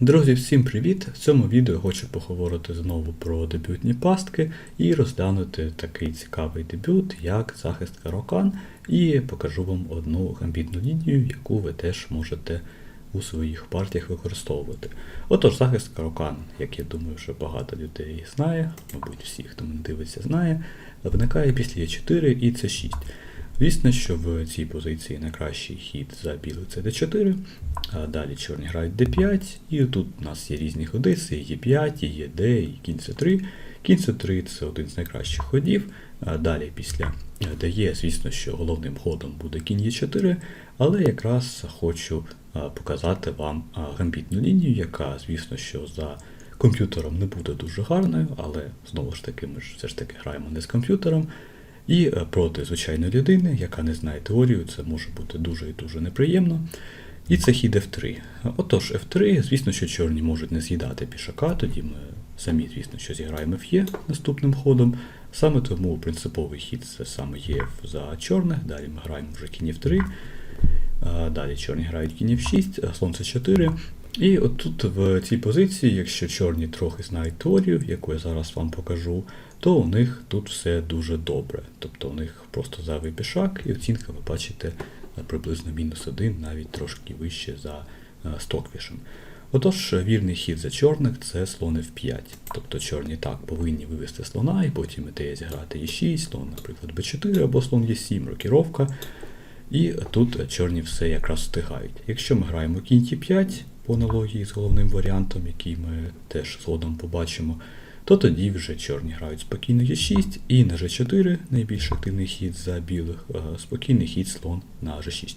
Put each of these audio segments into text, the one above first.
Друзі, всім привіт! В цьому відео хочу поговорити знову про дебютні пастки і розглянути такий цікавий дебют, як захист Карокан, і покажу вам одну гамбітну лінію, яку ви теж можете у своїх партіях використовувати. Отож, захист Карокан, як я думаю, що багато людей знає, мабуть, всі, хто мене дивиться, знає, виникає після Е4 і С6. Звісно, що в цій позиції найкращий хід за білий це d4, а далі чорні грають d5, і тут у нас є різні ходи, це e5, і є d, і кінь c3. Кінь c3 це один з найкращих ходів. А далі після d звісно, що головним ходом буде кінь e4, але якраз хочу показати вам гамбітну лінію, яка, звісно, що за комп'ютером не буде дуже гарною, але знову ж таки ми ж все ж таки граємо не з комп'ютером. І е, проти звичайної людини, яка не знає теорію, це може бути дуже і дуже неприємно. І це хід F3. Отож, F3, звісно, що чорні можуть не з'їдати пішака, тоді ми самі, звісно, що зіграємо Ф'є наступним ходом. Саме тому принциповий хід це саме ЄФ за чорних, далі ми граємо вже кінь F3, далі чорні грають кінь F6, слон C4. І от тут в цій позиції, якщо чорні трохи знають теорію, яку я зараз вам покажу, то у них тут все дуже добре. Тобто у них просто зайвий пішак, і оцінка ви бачите приблизно мінус один, навіть трошки вище за стоквішем. Отож, вірний хід за чорних це слон F5. Тобто чорні так повинні вивести слона, і потім ідея зіграти Е6, слон, наприклад, b4 або слон Е7, рокіровка. І тут чорні все якраз встигають. Якщо ми граємо кінь Т5 по аналогії з головним варіантом, який ми теж згодом побачимо, то тоді вже чорні грають спокійно Е6 і на G4 найбільш активний хід за білих, спокійний хід слон на G6.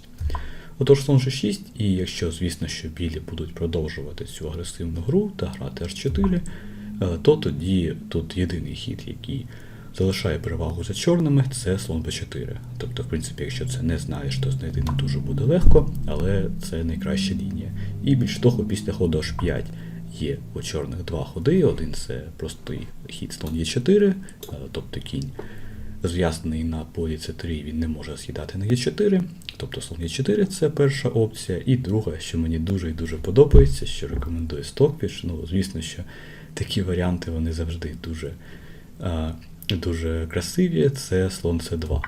Отож, слон G6, і якщо, звісно, що білі будуть продовжувати цю агресивну гру та грати H4, то тоді тут єдиний хід, який залишає перевагу за чорними, це слон b4. Тобто, в принципі, якщо це не знаєш, то знайти не дуже буде легко, але це найкраща лінія. І більш того, після ходу H5 є у чорних два ходи. Один це простий хід слон Е4, тобто кінь зв'язаний на полі С3, він не може з'їдати на Е4. Тобто слон Е4 це перша опція. І друга, що мені дуже і дуже подобається, що рекомендує Stockfish. Ну, звісно, що такі варіанти вони завжди дуже дуже красиві, це слон С2.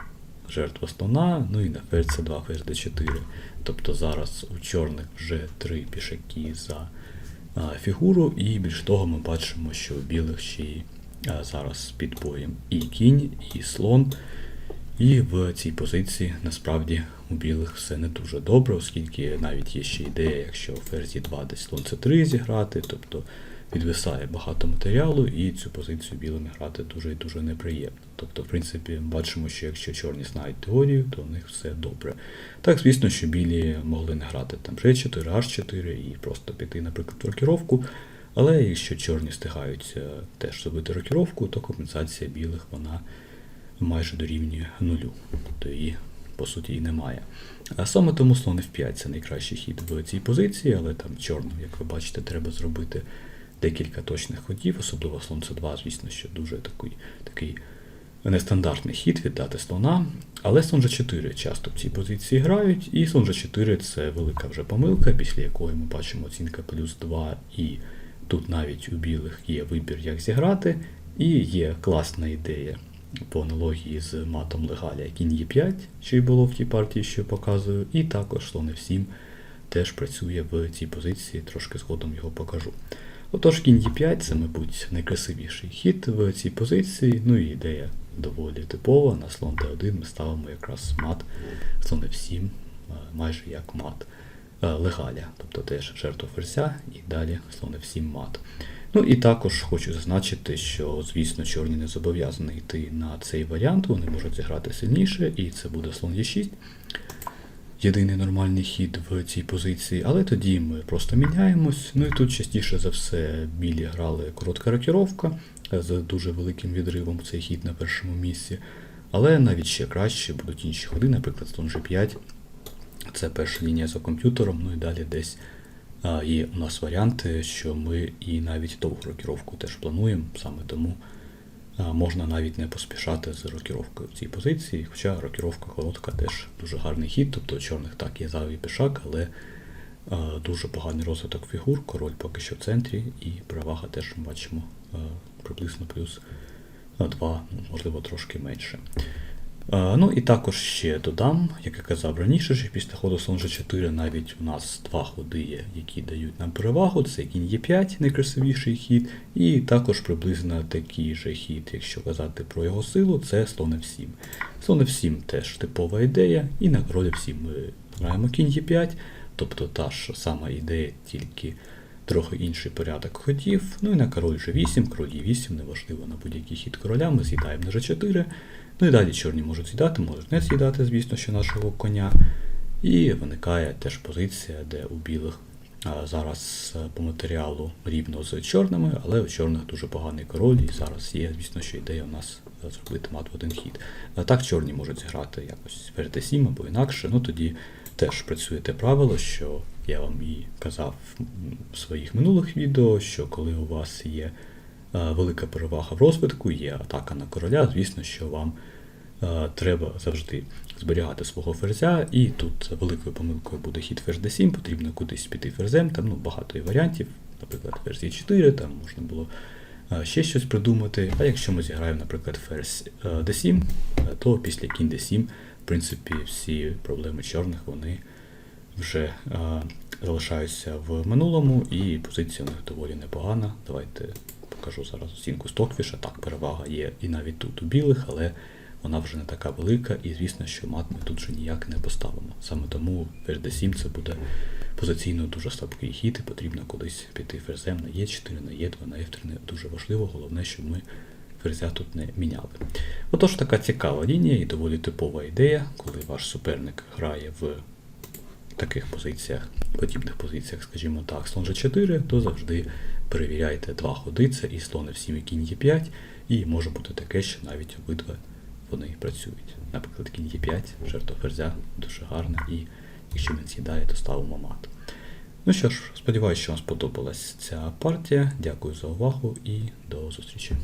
Жертва слона, ну і на ферзь С2, ферзь Д4. Тобто зараз у чорних вже три пішаки за фігуру, і більш того, ми бачимо, що у білих ще й зараз під боєм і кінь, і слон. І в цій позиції насправді у білих все не дуже добре, оскільки навіть є ще ідея, якщо ферзі 2 десь слон c 3 зіграти, тобто підвисає багато матеріалу, і цю позицію білими грати дуже і дуже неприємно. Тобто, в принципі, бачимо, що якщо чорні знають теорію, то у них все добре. Так, звісно, що білі могли не грати там G4, H4 і просто піти, наприклад, в рокіровку. Але якщо чорні встигають теж зробити рокіровку, то компенсація білих вона майже дорівнює нулю. Тобто її, по суті, і немає. А саме тому слон F5 це найкращий хід в цій позиції, але там чорним, як ви бачите, треба зробити декілька точних ходів, особливо слон С2, звісно, що дуже такий такий нестандартний хід віддати слона. Але слон G4 часто в цій позиції грають, і слон G4 це велика вже помилка, після якої ми бачимо оцінка плюс 2, і тут навіть у білих є вибір, як зіграти, і є класна ідея по аналогії з матом Легаля кінь Е5, що й було в тій партії, що я показую, і також слон F7 теж працює в цій позиції, трошки згодом його покажу. Отож, кінь Е5 це, мабуть, найкрасивіший хід в цій позиції. Ну і ідея доволі типова. На слон Д1 ми ставимо якраз мат слон F7, майже як мат легаля, тобто теж жертва ферзя і далі слон F7 мат. Ну і також хочу зазначити, що, звісно, чорні не зобов'язані йти на цей варіант, вони можуть зіграти сильніше, і це буде слон Е6 єдиний нормальний хід в цій позиції, але тоді ми просто міняємось. Ну і тут частіше за все білі грали коротка рокіровка з дуже великим відривом цей хід на першому місці. Але навіть ще краще будуть інші ходи, наприклад, слон G5. Це перша лінія за комп'ютером, ну і далі десь є у нас варіанти, що ми і навіть довгу рокіровку теж плануємо, саме тому можна навіть не поспішати з рокіровкою в цій позиції, хоча рокіровка коротка теж дуже гарний хід, тобто чорних так є зайвий пішак, але Дуже поганий розвиток фігур, король поки що в центрі, і перевага теж ми бачимо приблизно плюс 2, можливо, трошки менше. Е, Ну і також ще додам, як я казав раніше, що після ходу слон G4 навіть у нас два ходи є, які дають нам перевагу. Це кінь Е5, найкрасивіший хід, і також приблизно такий же хід, якщо казати про його силу, це слон F7. Слон F7 теж типова ідея, і на король F7 ми граємо кінь Е5, тобто та ж сама ідея, тільки трохи інший порядок ходів. Ну і на король G8, король Е8, неважливо на будь-який хід короля, ми з'їдаємо на G4. Ну і далі чорні можуть з'їдати, можуть не з'їдати, звісно, що нашого коня. І виникає теж позиція, де у білих а, зараз е, по матеріалу рівно з чорними, але у чорних дуже поганий король, і зараз є, звісно, що ідея у нас е, зробити мат в один хід. А так чорні можуть зіграти якось ферзь 7 або інакше. Ну тоді теж працює те правило, що я вам і казав в своїх минулих відео, що коли у вас є е, велика перевага в розвитку, є атака на короля, звісно, що вам треба завжди зберігати свого ферзя, і тут великою помилкою буде хід ферзь d7, потрібно кудись піти ферзем, там ну, багато є варіантів, наприклад, ферзь e4, там можна було е, ще щось придумати. А якщо ми зіграємо, наприклад, ферзь е, d7, е, то після кінь d7, в принципі, всі проблеми чорних вони вже е, залишаються в минулому, і позиція у них доволі непогана. Давайте покажу зараз оцінку Стокфіша. Так, перевага є і навіть тут у білих, але вона вже не така велика, і звісно, що мат ми тут вже ніяк не поставимо. Саме тому ферзь d7 це буде позиційно дуже слабкий хід, і потрібно кудись піти ферзем на Е4, на Е2, на F3 не дуже важливо, головне, щоб ми ферзя тут не міняли. Отож, така цікава лінія і доволі типова ідея, коли ваш суперник грає в таких позиціях, подібних позиціях, скажімо так, слон G4, то завжди перевіряйте два ходи, це і слон F7, і кінь Е5, і може бути таке, що навіть обидва вони працюють. Наприклад, кінь є 5 жертва ферзя дуже гарна, і якщо він з'їдає, то ставимо мат. Ну що ж, сподіваюся, що вам сподобалась ця партія. Дякую за увагу і до зустрічі.